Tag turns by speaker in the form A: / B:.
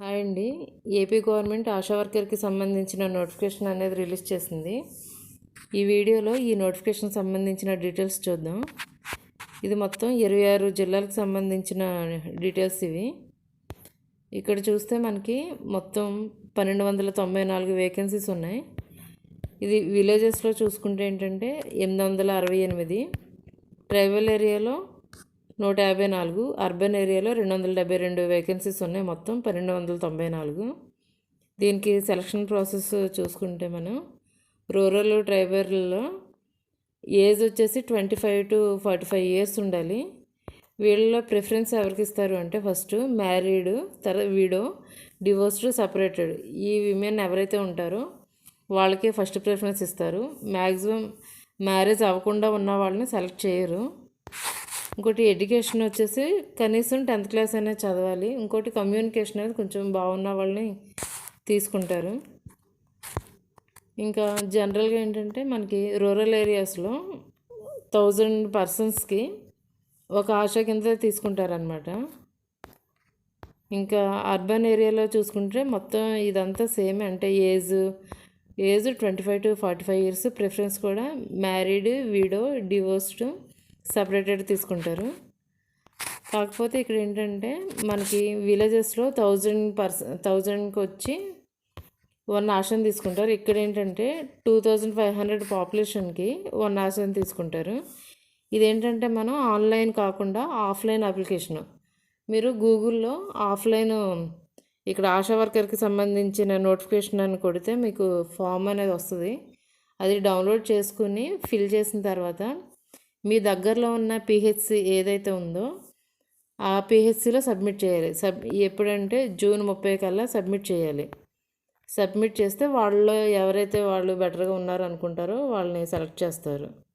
A: Hi అండి. AP government ASHA వర్కర్కి సంబంధించిన notification అనేది రిలీజ్ చేసింది. ఈ వీడియోలో ఈ నోటిఫికేషన్ సంబంధించిన డీటెయిల్స్ చూద్దాం. ఇది మొత్తం ఇరవై ఆరు జిల్లాలకు సంబంధించిన డీటెయిల్స్ ఇవి. ఇక్కడ చూస్తే మనకి మొత్తం పన్నెండు వందల తొంభై నాలుగు వేకెన్సీస్ ఉన్నాయి. ఇది విలేజెస్లో చూసుకుంటే ఏంటంటే ఎనిమిది వందల అరవై ఎనిమిది. ట్రైబల్ ఏరియాలో నూట యాభై నాలుగు అర్బన్ ఏరియాలో రెండు వందల డెబ్బై రెండు వేకెన్సీస్ ఉన్నాయి మొత్తం పన్నెండు వందల తొంభై నాలుగు. దీనికి సెలక్షన్ ప్రాసెస్ చూసుకుంటే మనం రూరల్ ట్రైబల్లో ఏజ్ వచ్చేసి twenty five to forty five years ఉండాలి. వీళ్ళలో ప్రిఫరెన్స్ ఎవరికి ఇస్తారు అంటే ఫస్ట్ మ్యారీడ్ తర్వాత వీడో డివోర్స్డ్ సపరేటెడ్ ఈ విమెన్ ఎవరైతే ఉంటారో వాళ్ళకి ఫస్ట్ ప్రిఫరెన్స్ ఇస్తారు. మ్యాక్సిమం మ్యారేజ్ అవ్వకుండా ఉన్న వాళ్ళని సెలెక్ట్ చేయరు. ఇంకోటి ఎడ్యుకేషన్ వచ్చేసి కనీసం టెన్త్ క్లాస్ అనేది చదవాలి. ఇంకోటి కమ్యూనికేషన్ అనేది కొంచెం బాగున్న వాళ్ళని తీసుకుంటారు. ఇంకా జనరల్గా ఏంటంటే మనకి రూరల్ ఏరియాస్లో థౌజండ్ పర్సన్స్కి ఒక ఆశ కింద తీసుకుంటారనమాట ఇంకా అర్బన్ ఏరియాలో చూసుకుంటే మొత్తం ఇదంతా సేమ్ అంటే age age twenty five to forty five years preference కూడా మ్యారీడ్ వీడో డివోర్స్డ్ సపరేటెడ్ తీసుకుంటారు. కాకపోతే ఇక్కడ ఏంటంటే మనకి విలేజెస్లో థౌజండ్ పర్స థౌజండ్కి వచ్చి వన్ ఆసన్ తీసుకుంటారు. ఇక్కడ ఏంటంటే టూ థౌజండ్ ఫైవ్ హండ్రెడ్ పాపులేషన్కి వన్ ఆసన్ తీసుకుంటారు. ఇదేంటంటే మనం ఆన్లైన్ కాకుండా ఆఫ్లైన్ అప్లికేషను. మీరు గూగుల్లో ఆఫ్లైన్ ఇక్కడ ఆశా వర్కర్కి సంబంధించిన నోటిఫికేషన్ అని కొడితే మీకు ఫామ్ అనేది వస్తుంది. అది డౌన్లోడ్ చేసుకుని ఫిల్ చేసిన తర్వాత మీ దగ్గరలో ఉన్న పిహెచ్సి ఏదైతే ఉందో ఆ పిహెచ్సిలో సబ్మిట్ చేయాలి. సబ్ ఎప్పుడంటే జూన్ ముప్పై కల్లా సబ్మిట్ చేయాలి. సబ్మిట్ చేస్తే వాళ్ళు ఎవరైతే వాళ్ళు బెటర్గా ఉన్నారు అనుకుంటారో వాళ్ళని సెలెక్ట్ చేస్తారు.